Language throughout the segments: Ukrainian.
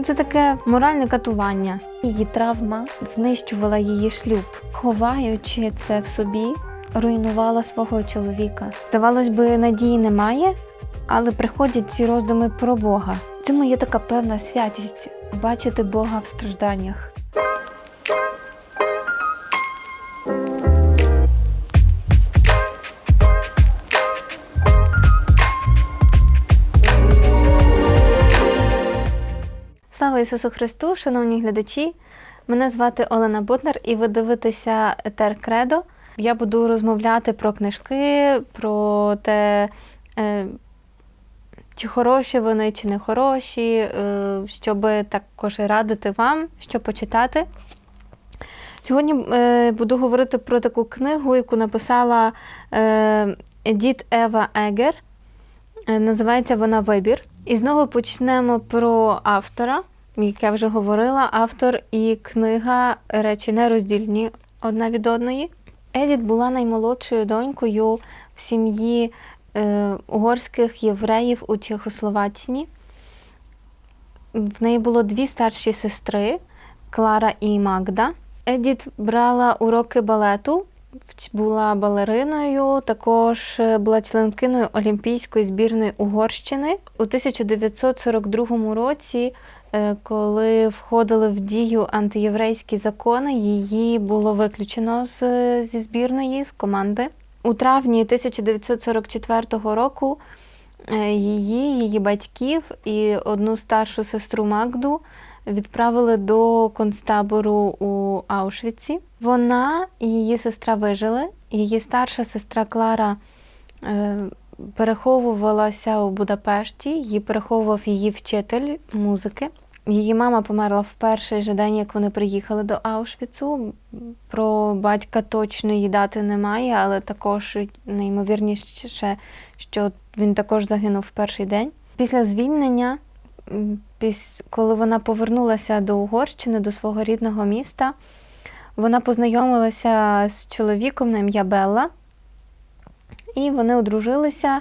Це таке моральне катування. Її травма знищувала її шлюб, ховаючи це в собі, руйнувала свого чоловіка. Здавалось би, надії немає, але приходять ці роздуми про Бога. В цьому є така певна святість бачити Бога в стражданнях. Ісусу Христу, шановні глядачі! Мене звати Олена Ботнар, і ви дивитеся Етер Кредо. Я буду розмовляти про книжки, про те, е, чи хороші вони, чи не хороші, е, щоб також радити вам, що почитати. Сьогодні е, буду говорити про таку книгу, яку написала Едіт Ева Егер. Називається вона Вибір. І знову почнемо про автора, як я вже говорила, автор і книга речі нероздільні одна від одної. Едіт була наймолодшою донькою в сім'ї е, угорських євреїв у Чехословаччині. В неї було дві старші сестри Клара і Магда. Едіт брала уроки балету, була балериною, також е, була членкиною Олімпійської збірної Угорщини. У 1942 році, коли входили в дію антиєврейські закони, її було виключено з, зі збірної, з команди. У травні 1944 року е, її, її батьків і одну старшу сестру Магду відправили до концтабору у Аушвіці. Вона і її сестра вижили. Її старша сестра Клара е, переховувалася у Будапешті. Її переховував її вчитель музики. Її мама померла в перший же день, як вони приїхали до Аушвіцу. Про батька точної дати немає, але також неймовірніше, що він також загинув в перший день. Після звільнення коли вона повернулася до Угорщини, до свого рідного міста, вона познайомилася з чоловіком на ім'я Белла, і вони одружилися.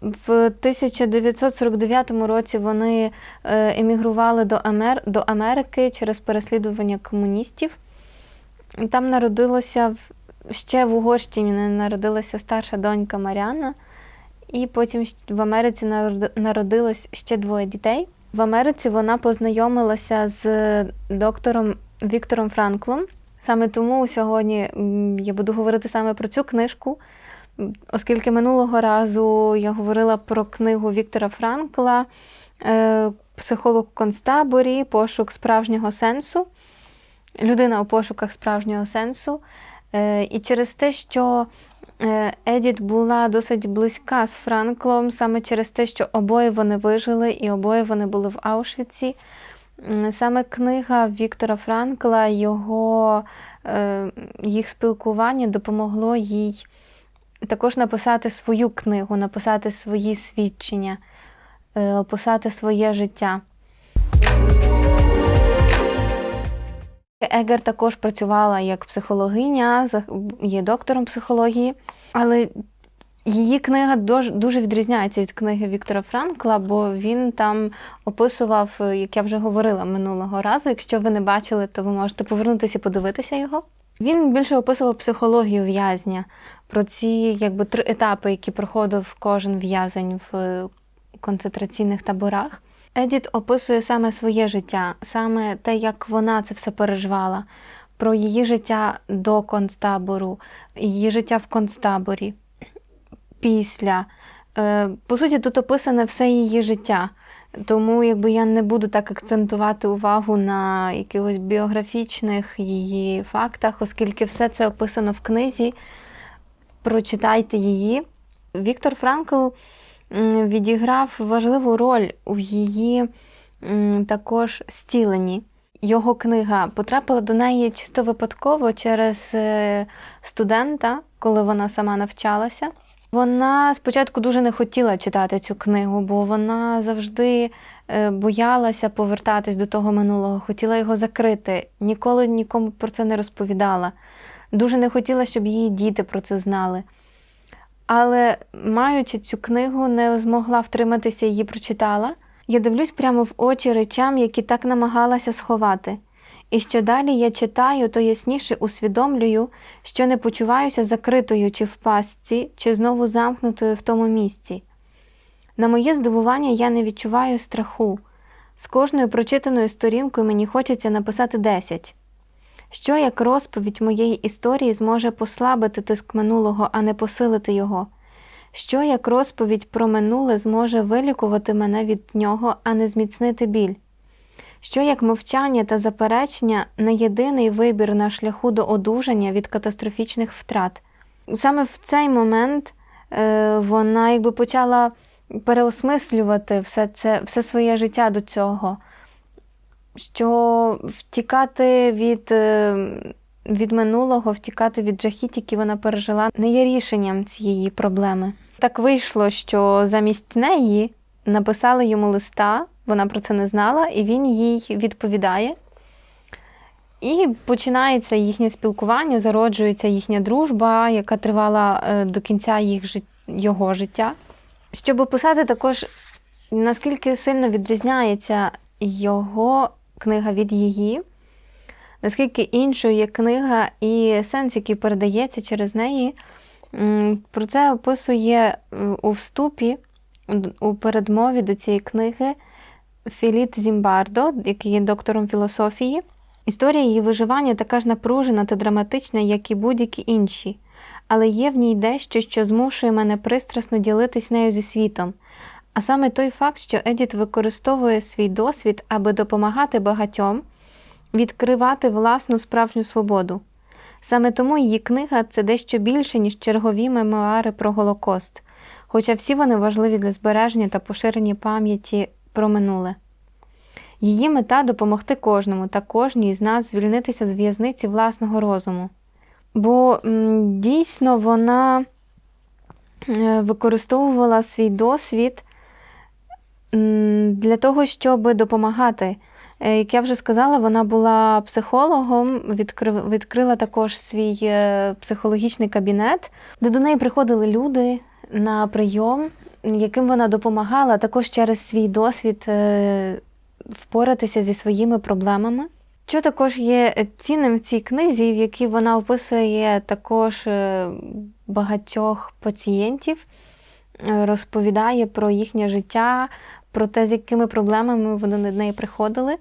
В 1949 році вони е, емігрували до, Амер... до Америки через переслідування комуністів. Там народилося ще в Угорщині народилася старша донька Маріана, і потім в Америці народилось ще двоє дітей. В Америці вона познайомилася з доктором Віктором Франклом. Саме тому сьогодні я буду говорити саме про цю книжку, оскільки минулого разу я говорила про книгу Віктора Франкла е, Психолог у концтаборі, пошук справжнього сенсу. Людина у пошуках справжнього сенсу. Е, І через те, що е, Едіт була досить близька з Франклом, саме через те, що обоє вони вижили і обоє вони були в Аушвіці. Саме книга Віктора Франкла, його, їх спілкування допомогло їй також написати свою книгу, написати свої свідчення, е, описати своє життя. Егер також працювала як психологиня, є доктором психології, але її книга дуже відрізняється від книги Віктора Франкла, бо він там описував, е, як я вже говорила минулого разу. Якщо ви не бачили, то ви можете повернутися і подивитися його. Він більше описував психологію в'язня, про ці якби три етапи, які проходив кожен в'язень в е, концентраційних таборах. Едіт описує саме своє життя, саме те, як вона це все переживала, про її життя до концтабору, її життя в концтаборі, після. Е, По суті, тут описане все її життя. Тому якби я не буду так акцентувати увагу на якихось біографічних її фактах, оскільки все це описано в книзі. Прочитайте її. Віктор Франкл відіграв важливу роль в її також зціленні. Його книга потрапила до неї чисто випадково через е, студента, коли вона сама навчалася. Вона спочатку дуже не хотіла читати цю книгу, бо вона завжди е, боялася повертатись до того минулого, хотіла його закрити, ніколи нікому про це не розповідала. Дуже не хотіла, щоб її діти про це знали. Але маючи цю книгу, не змогла втриматися, її прочитала. Я дивлюсь прямо в очі речам, які так намагалася сховати. І що далі я читаю, то ясніше усвідомлюю, що не почуваюся закритою чи в пастці, чи знову замкнутою в тому місці. На моє здивування я не відчуваю страху. З кожною прочитаною сторінкою мені хочеться написати 10. Що як розповідь моєї історії зможе послабити тиск минулого, а не посилити його? Що як розповідь про минуле зможе вилікувати мене від нього, а не зміцнити біль? Що як мовчання та заперечення не єдиний вибір на шляху до одужання від катастрофічних втрат? Саме в цей момент е, вона якби почала переосмислювати все це, все своє життя до цього, що втікати від, е, від минулого, втікати від жахіть, які вона пережила, не є рішенням цієї проблеми. Так вийшло, що замість неї написали йому листа, вона про це не знала, і він їй відповідає. І починається їхнє спілкування, зароджується їхня дружба, яка тривала е, до кінця їх жит... його життя. Щоб описати також, наскільки сильно відрізняється його книга від її, наскільки іншою є книга і сенс, який передається через неї, про це описує е, у вступі, у передмові до цієї книги Філіт Зімбардо, який є доктором філософії. Історія її виживання така ж напружена та драматична, як і будь-які інші, але є в ній дещо, що змушує мене пристрасно ділитись нею зі світом. А саме той факт, що Едіт використовує свій досвід, аби допомагати багатьом відкривати власну справжню свободу. Саме тому її книга це дещо більше, ніж чергові мемуари про Голокост, хоча всі вони важливі для збереження та поширення пам'яті про минуле. Її мета допомогти кожному та кожній з нас звільнитися з в'язниці власного розуму. Бо дійсно вона е, використовувала свій досвід для того, щоб допомагати. Е, Як я вже сказала, вона була психологом, відкрила також свій е, психологічний кабінет, де до неї приходили люди на прийом, яким вона допомагала також через свій досвід е, впоратися зі своїми проблемами. Що також є цінним в цій книзі, в якій вона описує також багатьох пацієнтів, розповідає про їхнє життя, про те, з якими проблемами вони до неї приходили.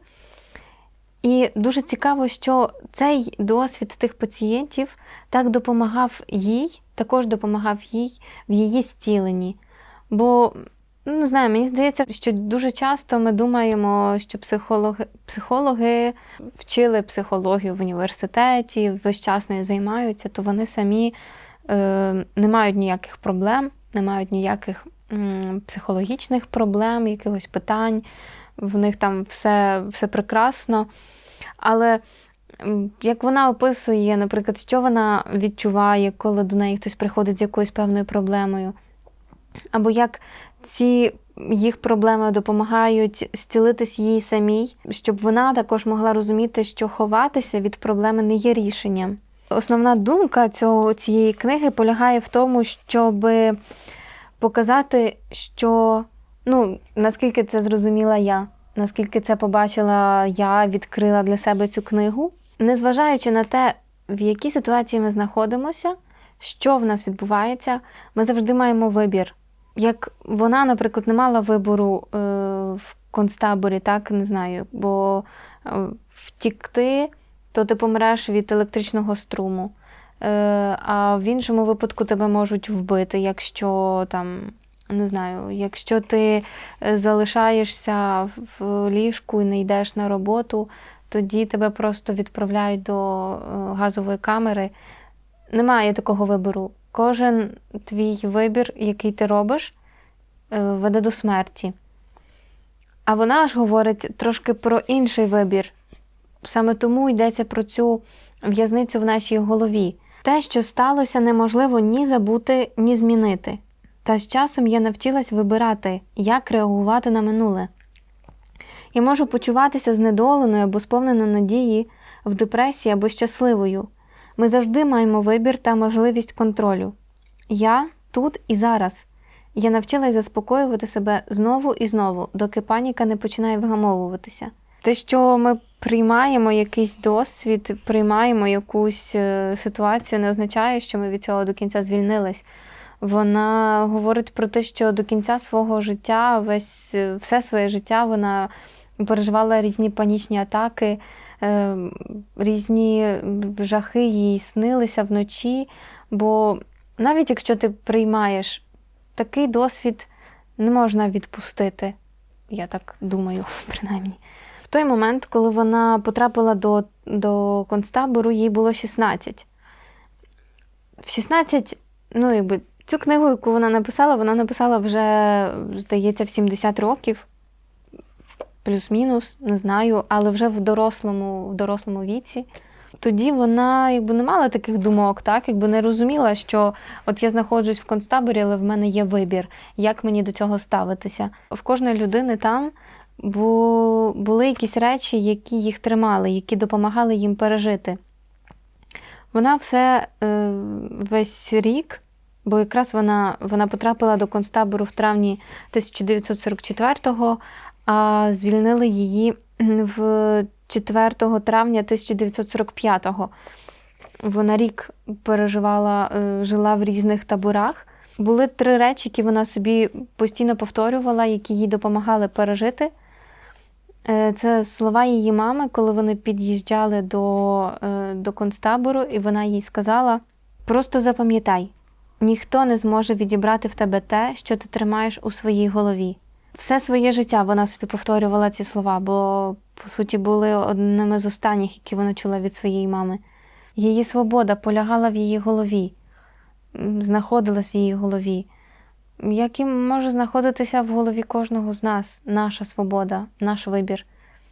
І дуже цікаво, що цей досвід тих пацієнтів так допомагав їй, також допомагав їй в її зціленні. Бо ну, не знаю, мені здається, що дуже часто ми думаємо, що психологи, психологи вчили психологію в університеті, весь час нею займаються, то вони самі е, не мають ніяких проблем, не мають ніяких психологічних проблем, якихось питань. В них там все, все прекрасно. Але як вона описує, наприклад, що вона відчуває, коли до неї хтось приходить з якоюсь певною проблемою, або як ці їх проблеми допомагають зцілитись їй самій, щоб вона також могла розуміти, що ховатися від проблеми не є рішенням. Основна думка цього, цієї книги полягає в тому, щоб показати, що ну, наскільки це зрозуміла я, наскільки це побачила я, відкрила для себе цю книгу, незважаючи на те, в якій ситуації ми знаходимося, що в нас відбувається, ми завжди маємо вибір. Як вона, наприклад, не мала вибору е, в концтаборі, так не знаю, бо е, втікти, то ти помреш від електричного струму. Е, а в іншому випадку тебе можуть вбити, якщо там, не знаю, якщо ти е, залишаєшся в ліжку і не йдеш на роботу, тоді тебе просто відправляють до е, газової камери. Немає такого вибору. Кожен твій вибір, який ти робиш, веде до смерті. А вона ж говорить трошки про інший вибір. Саме тому йдеться про цю в'язницю в нашій голові. Те, що сталося, неможливо ні забути, ні змінити. Та з часом я навчилась вибирати, як реагувати на минуле. Я можу почуватися знедоленою або сповненою надії, в депресії або щасливою. Ми завжди маємо вибір та можливість контролю. Я тут і зараз. Я навчилась заспокоювати себе знову і знову, доки паніка не починає вгамовуватися. Те, що ми приймаємо якийсь досвід, приймаємо якусь е, ситуацію, не означає, що ми від цього до кінця звільнились. Вона говорить про те, що до кінця свого життя, весь е, все своє життя вона переживала різні панічні атаки, е, різні жахи їй снилися вночі. Бо навіть якщо ти приймаєш такий досвід, не можна відпустити. Я так думаю, принаймні. Той момент, коли вона потрапила до, до концтабору, їй було 16. В 16, ну, якби цю книгу, яку вона написала, вона написала вже, здається, в 70 років, плюс-мінус, не знаю, але вже в дорослому, в дорослому віці. Тоді вона якби не мала таких думок, так якби не розуміла, що от я знаходжусь в концтаборі, але в мене є вибір, як мені до цього ставитися. В кожної людини там бу- були якісь речі, які їх тримали, які допомагали їм пережити. Вона все е, весь рік, бо якраз вона, вона потрапила до концтабору в травні 1944-го, а звільнили її в 4 травня 1945-го. Вона рік переживала, е, жила в різних таборах. Були три речі, які вона собі постійно повторювала, які їй допомагали пережити. Е, Це слова її мами, коли вони під'їжджали до, е, до концтабору, і вона їй сказала: просто запам'ятай, ніхто не зможе відібрати в тебе те, що ти тримаєш у своїй голові. Все своє життя вона собі повторювала ці слова, бо, по суті, були одними з останніх, які вона чула від своєї мами. Її свобода полягала в її голові, знаходилась в її голові. Як і може знаходитися в голові кожного з нас, наша свобода, наш вибір.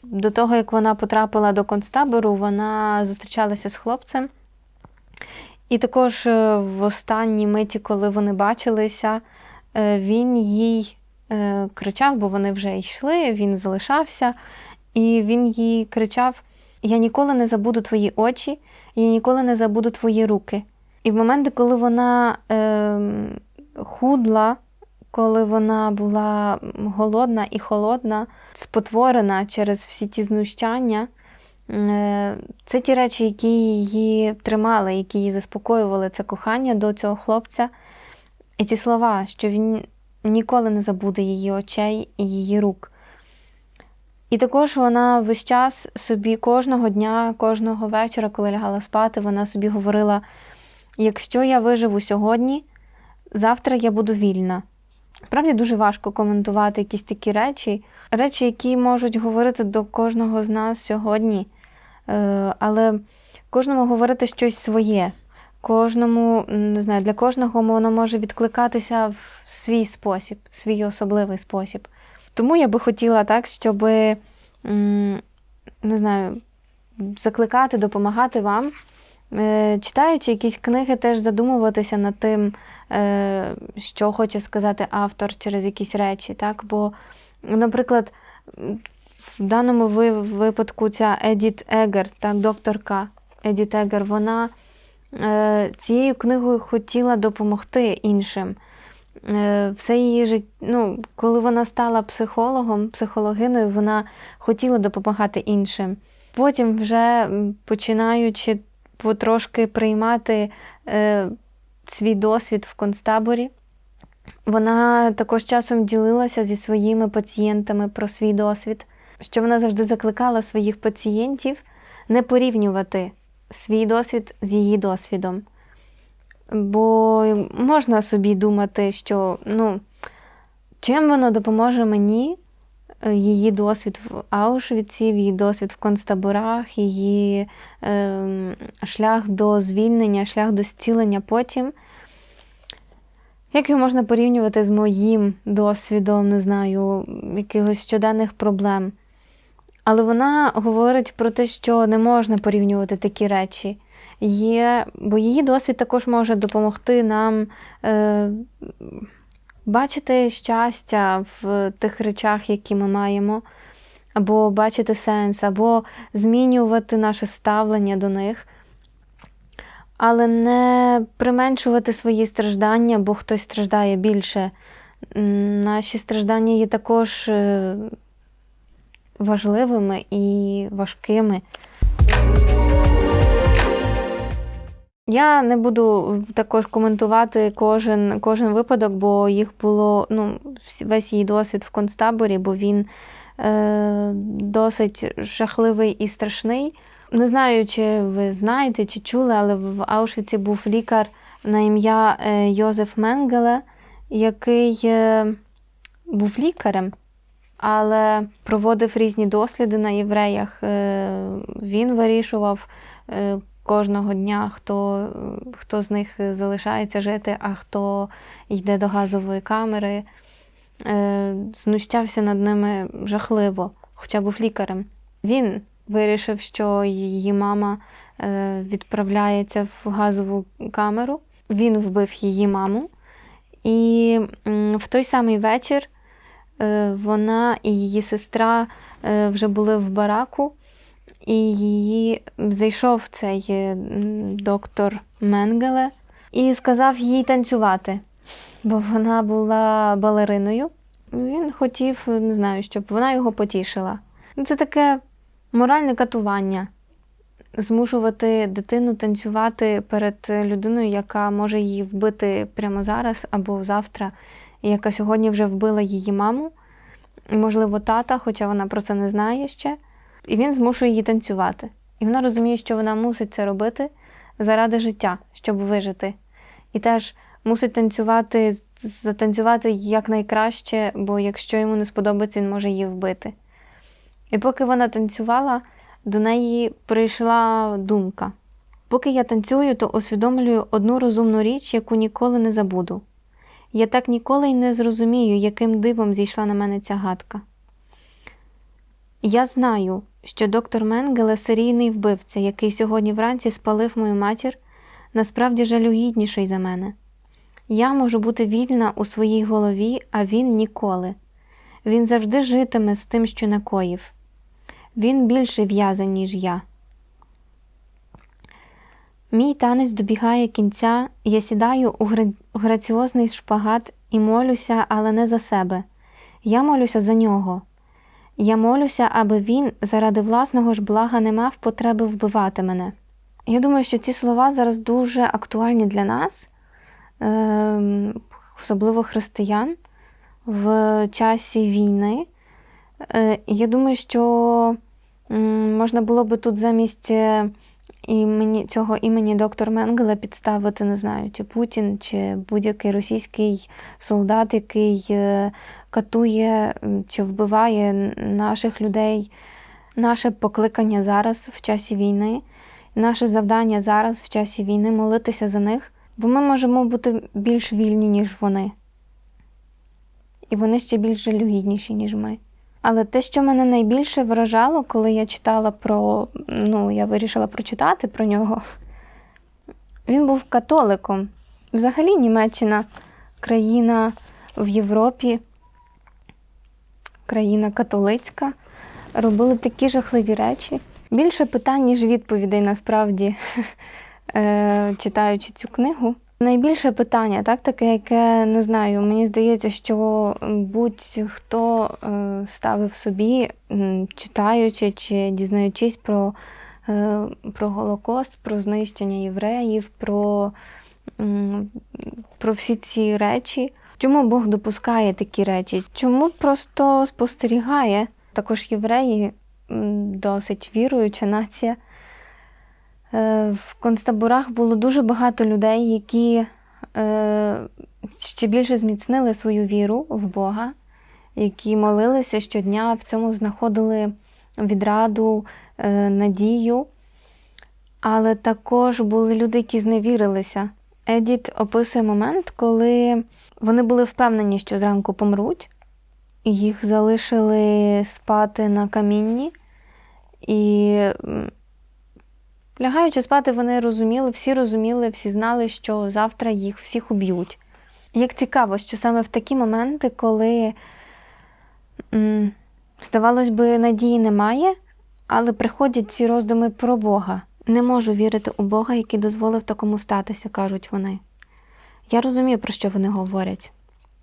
До того, як вона потрапила до концтабору, вона зустрічалася з хлопцем. І також е, в останній миті, коли вони бачилися, е, він їй е, кричав, бо вони вже йшли, він залишався, і він їй кричав: Я ніколи не забуду твої очі, я ніколи не забуду твої руки. І в моменти, коли вона е, худла, коли вона була голодна і холодна, спотворена через всі ті знущання, е, це ті речі, які її тримали, які її заспокоювали, це кохання до цього хлопця. І ці слова, що він ніколи не забуде її очей і її рук. І також вона весь час собі кожного дня, кожного вечора, коли лягала спати, вона собі говорила: якщо я виживу сьогодні, завтра я буду вільна. Справді дуже важко коментувати якісь такі речі, речі, які можуть говорити до кожного з нас сьогодні, Е, але кожному говорити щось своє. Кожному, не знаю, для кожного воно може відкликатися в свій спосіб, свій особливий спосіб. Тому я би хотіла так, щоб, не знаю, закликати, допомагати вам, читаючи якісь книги, теж задумуватися над тим, е, що хоче сказати автор через якісь речі. Так? Бо, наприклад, в даному випадку ця Едіт Егер, так, докторка Едіт Егер, вона е, цією книгою хотіла допомогти іншим. Е, все її життя, ну, коли вона стала психологом, психологиною, вона хотіла допомагати іншим. Потім, вже починаючи потрошки приймати е, свій досвід в концтаборі, вона також часом ділилася зі своїми пацієнтами про свій досвід, що вона завжди закликала своїх пацієнтів не порівнювати свій досвід з її досвідом. Бо можна собі думати, що ну, чим воно допоможе мені, її досвід в Аушвіці, її досвід в концтаборах, її е, шлях до звільнення, шлях до зцілення потім. Як його можна порівнювати з моїм досвідом, не знаю, якихось щоденних проблем? Але вона говорить про те, що не можна порівнювати такі речі. Є, бо її досвід також може допомогти нам е, бачити щастя в тих речах, які ми маємо, або бачити сенс, або змінювати наше ставлення до них, але не применшувати свої страждання, бо хтось страждає більше Наші страждання є також е, важливими і важкими. Я не буду також коментувати кожен, кожен випадок, бо їх було ну, весь її досвід в концтаборі, бо він е, досить жахливий і страшний. Не знаю, чи ви знаєте, чи чули, але в Аушвіці був лікар на ім'я е, Йозеф Менгеле, який е, був лікарем, але проводив різні досліди на євреях. Е, Він вирішував кожного дня, хто, хто з них залишається жити, а хто йде до газової камери. Е, Знущався над ними жахливо, хоча був лікарем. Він вирішив, що її мама е, відправляється в газову камеру. Він вбив її маму. І в той самий вечір е, вона і її сестра вже були в бараку, і її зайшов цей е, доктор Менгеле і сказав їй танцювати, бо вона була балериною. Він хотів, не знаю, щоб вона його потішила. Це таке моральне катування. Змушувати дитину танцювати перед людиною, яка може її вбити прямо зараз або завтра, яка сьогодні вже вбила її маму, можливо, тата, хоча вона про це не знає ще. І він змушує її танцювати. І вона розуміє, що вона мусить це робити заради життя, щоб вижити. І теж мусить танцювати, затанцювати якнайкраще, бо якщо йому не сподобається, він може її вбити. І поки вона танцювала, до неї прийшла думка. Поки я танцюю, то усвідомлюю одну розумну річ, яку ніколи не забуду. Я так ніколи й не зрозумію, яким дивом зійшла на мене ця гадка. Я знаю, що доктор Менгеле серійний вбивця, який сьогодні вранці спалив мою матір, насправді жалюгідніший за мене. Я можу бути вільна у своїй голові, а він ніколи. Він завжди житиме з тим, що накоїв. Він більше в'язень, ніж я. Мій танець добігає кінця, я сідаю у граціозний шпагат і молюся, але не за себе. Я молюся за нього. Я молюся, аби він заради власного ж блага не мав потреби вбивати мене. Я думаю, що ці слова зараз дуже актуальні для нас, ем, особливо християн, в часі війни. Е, Я думаю, що можна було би тут замість е, імені, цього імені доктор Менгеле підставити, не знаю, чи Путін, чи будь-який російський солдат, який е, катує чи вбиває наших людей. Наше покликання зараз в часі війни, наше завдання зараз в часі війни молитися за них, бо ми можемо бути більш вільні, ніж вони. І вони ще більш жалюгідніші, ніж ми. Але те, що мене найбільше вражало, коли я читала про, ну, я вирішила прочитати про нього, він був католиком. Взагалі Німеччина країна в Європі, країна католицька, робили такі жахливі речі. Більше питань, ніж відповідей, насправді, е, читаючи цю книгу. Найбільше питання, так, таке, яке не знаю, мені здається, що будь-хто е, ставив собі, читаючи чи дізнаючись про, е, про Голокост, про знищення євреїв, про, про всі ці речі. Чому Бог допускає такі речі? Чому просто спостерігає? Також євреї досить віруюча нація. Е, В концтаборах було дуже багато людей, які е, ще більше зміцнили свою віру в Бога, які молилися щодня, в цьому знаходили відраду, е, надію. Але також були люди, які зневірилися. Едіт описує момент, коли вони були впевнені, що зранку помруть, їх залишили спати на камінні. І Лягаючи спати, вони розуміли, всі розуміли, всі знали, що завтра їх всіх уб'ють. Як цікаво, що саме в такі моменти, коли, здавалось би, надії немає, але приходять ці роздуми про Бога. Не можу вірити у Бога, який дозволив такому статися, кажуть вони. Я розумію, про що вони говорять.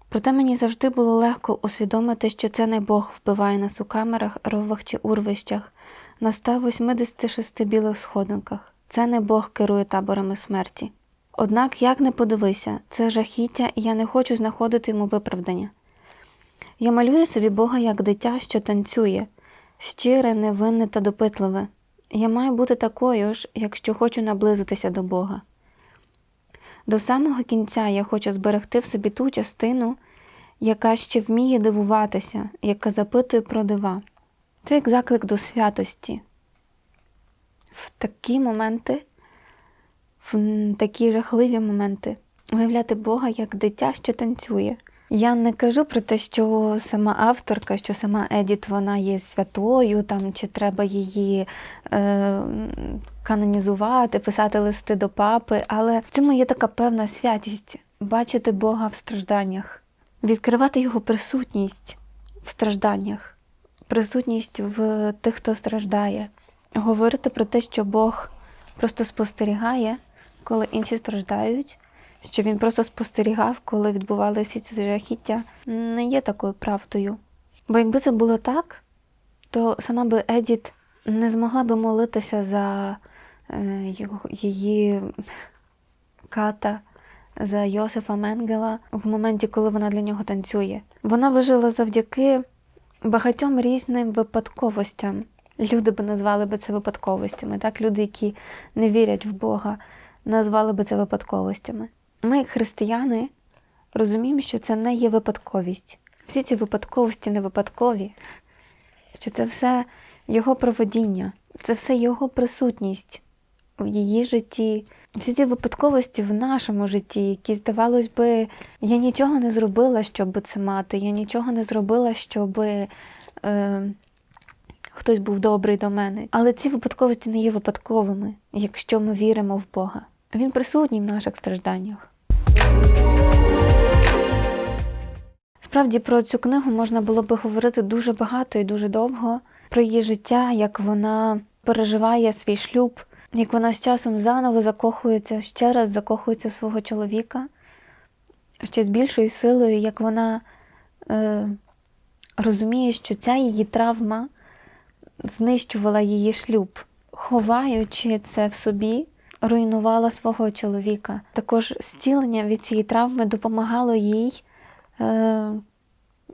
Проте мені завжди було легко усвідомити, що це не Бог вбиває нас у камерах, ровах чи урвищах на 186 білих сходинках. Це не Бог керує таборами смерті. Однак, як не подивися, це жахіття, і я не хочу знаходити йому виправдання. Я малюю собі Бога як дитя, що танцює, щире, невинне та допитливе. Я маю бути такою ж, якщо хочу наблизитися до Бога. До самого кінця я хочу зберегти в собі ту частину, яка ще вміє дивуватися, яка запитує про дива. Це як заклик до святості. В такі моменти, в такі жахливі моменти, уявляти Бога як дитя, що танцює. Я не кажу про те, що сама авторка, що сама Едіт, вона є святою, там, чи треба її е, канонізувати, писати листи до папи, але в цьому є така певна святість бачити Бога в стражданнях, відкривати його присутність в стражданнях, присутність в тих, хто страждає, говорити про те, що Бог просто спостерігає, коли інші страждають що він просто спостерігав, коли відбувалися всі ці жахіття, не є такою правдою. Бо якби це було так, то сама би Едіт не змогла би молитися за е, її ката, за Йосифа Менгела в моменті, коли вона для нього танцює. Вона вижила завдяки багатьом різним випадковостям. Люди би назвали би це випадковостями. Так, люди, які не вірять в Бога, назвали би це випадковостями. Ми, як християни, розуміємо, що це не є випадковість. Всі ці випадковості не випадкові, що це все Його проводіння, це все Його присутність в її житті. Всі ці випадковості в нашому житті, які, здавалось би, я нічого не зробила, щоб це мати, я нічого не зробила, щоб е, хтось був добрий до мене. Але ці випадковості не є випадковими, якщо ми віримо в Бога. Він присутній в наших стражданнях. Справді про цю книгу можна було би говорити дуже багато і дуже довго, про її життя, як вона переживає свій шлюб, як вона з часом заново закохується, ще раз закохується в свого чоловіка, ще з більшою силою, як вона е, розуміє, що ця її травма знищувала її шлюб, ховаючи це в собі руйнувала свого чоловіка. Також зцілення від цієї травми допомагало їй е,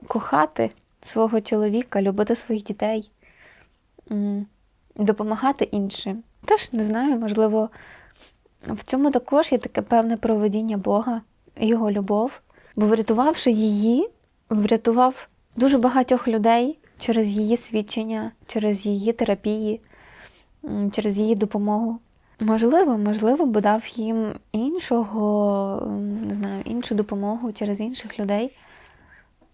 кохати свого чоловіка, любити своїх дітей, допомагати іншим. Теж не знаю, можливо, в цьому також є таке певне проведіння Бога, його любов. Бо врятувавши її, врятував дуже багатьох людей через її свідчення, через її терапії, через її допомогу. Можливо, можливо, б дав їм іншого, не знаю, іншу допомогу через інших людей,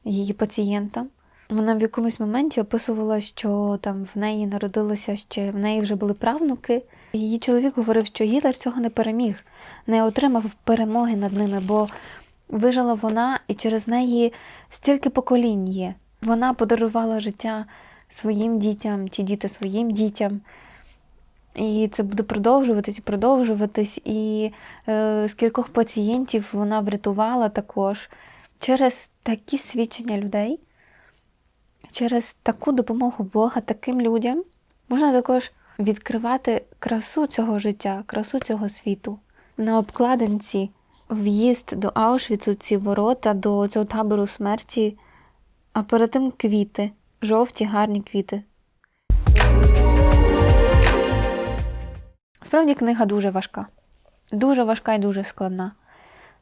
її пацієнтам. Вона в якомусь моменті описувала, що там в неї народилося ще в неї вже були правнуки. Її чоловік говорив, що Гітлер цього не переміг, не отримав перемоги над ними, бо вижила вона і через неї стільки поколінь є. Вона подарувала життя своїм дітям, ті діти своїм дітям. І це буде продовжуватись і продовжуватись. І е, скількох пацієнтів вона врятувала також через такі свідчення людей, через таку допомогу Бога, таким людям можна також відкривати красу цього життя, красу цього світу. На обкладинці в'їзд до Аушвіцу, ці ворота, до цього табору смерті, а перед тим квіти, жовті, гарні квіти. Справді книга дуже важка. Дуже важка і дуже складна.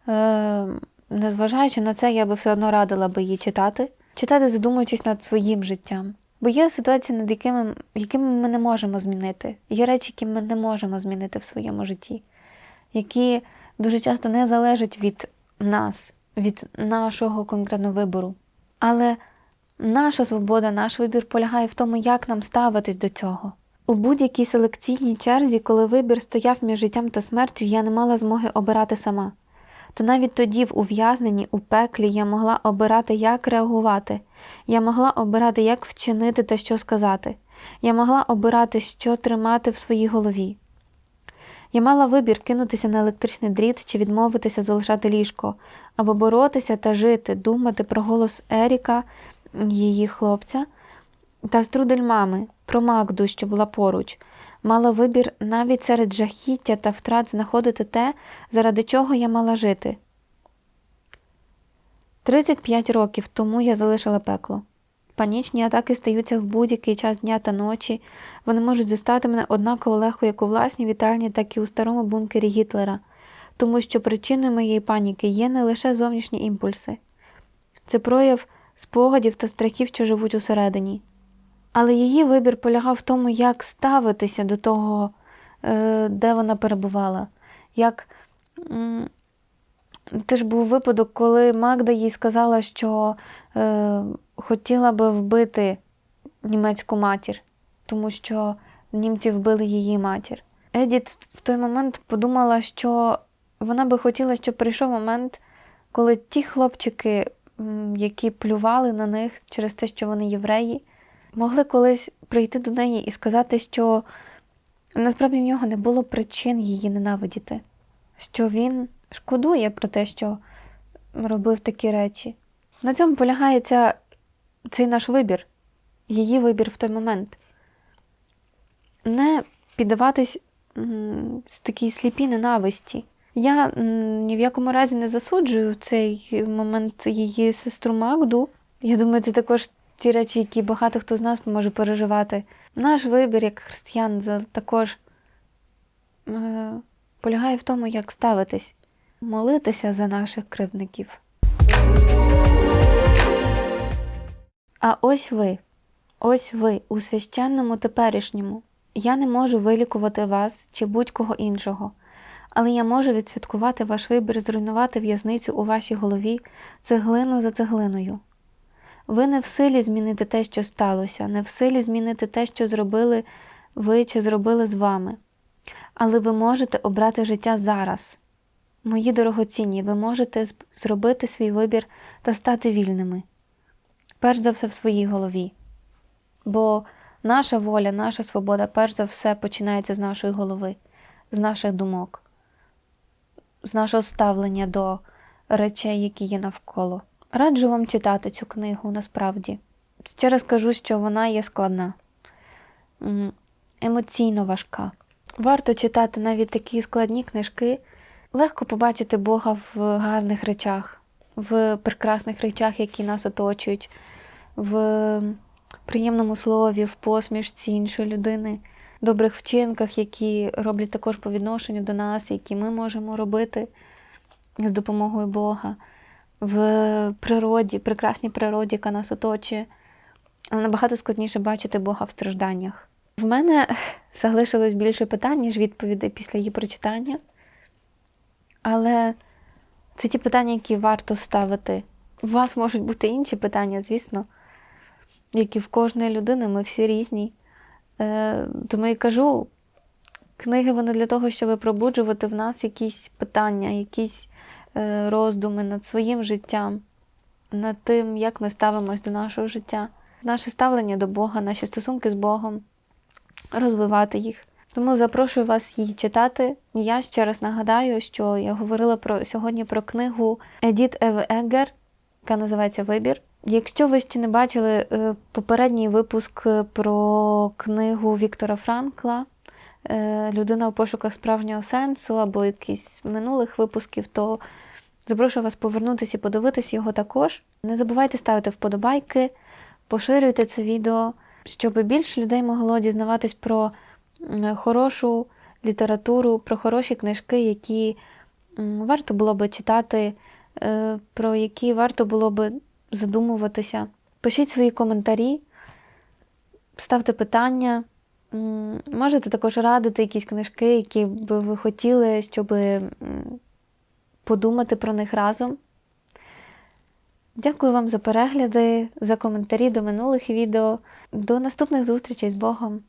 Е, Незважаючи на це, я би все одно радила би її читати, читати, задумуючись над своїм життям. Бо є ситуації, над якими, якими ми не можемо змінити. Є речі, які ми не можемо змінити в своєму житті, які дуже часто не залежать від нас, від нашого конкретного вибору. Але наша свобода, наш вибір полягає в тому, як нам ставитись до цього. У будь-якій селекційній черзі, коли вибір стояв між життям та смертю, я не мала змоги обирати сама. Та навіть тоді, в ув'язненні, у пеклі, я могла обирати, як реагувати, я могла обирати, як вчинити та що сказати, я могла обирати, що тримати в своїй голові. Я мала вибір кинутися на електричний дріт чи відмовитися залишати ліжко, або боротися та жити, думати про голос Еріка, її хлопця, та струдель мами, про Магду, що була поруч. Мала вибір навіть серед жахіття та втрат знаходити те, заради чого я мала жити. 35 років тому я залишила пекло. Панічні атаки стаються в будь-який час дня та ночі. Вони можуть застати мене однаково легко як у власній вітальні, так і у старому бункері Гітлера, тому що причиною моєї паніки є не лише зовнішні імпульси, це прояв спогадів та страхів, що живуть усередині. Але її вибір полягав в тому, як ставитися до того, е, де вона перебувала. Як... м, Це ж був випадок, коли Магда їй сказала, що е, хотіла би вбити німецьку матір, тому що німці вбили її матір. Едіт в той момент подумала, що вона би хотіла, щоб прийшов момент, коли ті хлопчики, які плювали на них через те, що вони євреї, могли колись прийти до неї і сказати, що насправді в нього не було причин її ненавидіти, що він шкодує про те, що робив такі речі. На цьому полягає ця, цей наш вибір, її вибір в той момент. Не піддаватись такій сліпій ненависті. Я ні в якому разі не засуджую цей момент її сестру Магду. Я думаю, це також ті речі, які багато хто з нас може переживати. Наш вибір як християн також е, полягає в тому, як ставитись, молитися за наших кривдників. А ось ви, ось ви у священному теперішньому. Я не можу вилікувати вас чи будь-кого іншого, але я можу відсвяткувати ваш вибір, зруйнувати в'язницю у вашій голові цеглину за цеглиною. Ви не в силі змінити те, що сталося, не в силі змінити те, що зробили ви чи зробили з вами. Але ви можете обрати життя зараз. Мої дорогоцінні, ви можете зробити свій вибір та стати вільними. Перш за все в своїй голові. Бо наша воля, наша свобода, перш за все, починається з нашої голови, з наших думок, з нашого ставлення до речей, які є навколо. Раджу вам читати цю книгу насправді. Ще раз кажу, що вона є складна, емоційно важка. Варто читати навіть такі складні книжки, легко побачити Бога в гарних речах, в прекрасних речах, які нас оточують, в приємному слові, в посмішці іншої людини, добрих вчинках, які роблять також по відношенню до нас, які ми можемо робити з допомогою Бога, в природі, прекрасній природі, яка нас оточує. Але набагато складніше бачити Бога в стражданнях. В мене залишилось більше питань, ніж відповідей після її прочитання. Але це ті питання, які варто ставити. У вас можуть бути інші питання, звісно, які в кожної людини, ми всі різні. Е, тому і кажу, книги вони для того, щоб пробуджувати в нас якісь питання, якісь роздуми над своїм життям, над тим, як ми ставимось до нашого життя, наше ставлення до Бога, наші стосунки з Богом, розвивати їх. Тому запрошую вас її читати. Я ще раз нагадаю, що я говорила про сьогодні про книгу Едіт Еви Еггер, яка називається Вибір. Якщо ви ще не бачили е, попередній випуск про книгу Віктора Франкла е, Людина у пошуках справжнього сенсу або якісь минулих випусків, то запрошую вас повернутися і подивитись його також. Не забувайте ставити вподобайки, поширюйте це відео, щоб більше людей могло дізнаватись про хорошу літературу, про хороші книжки, які варто було би читати, е, про які варто було би задумуватися. Пишіть свої коментарі, ставте питання. Можете також радити якісь книжки, які би ви хотіли, щоб подумати про них разом. Дякую вам за перегляди, за коментарі до минулих відео. До наступних зустрічей з Богом!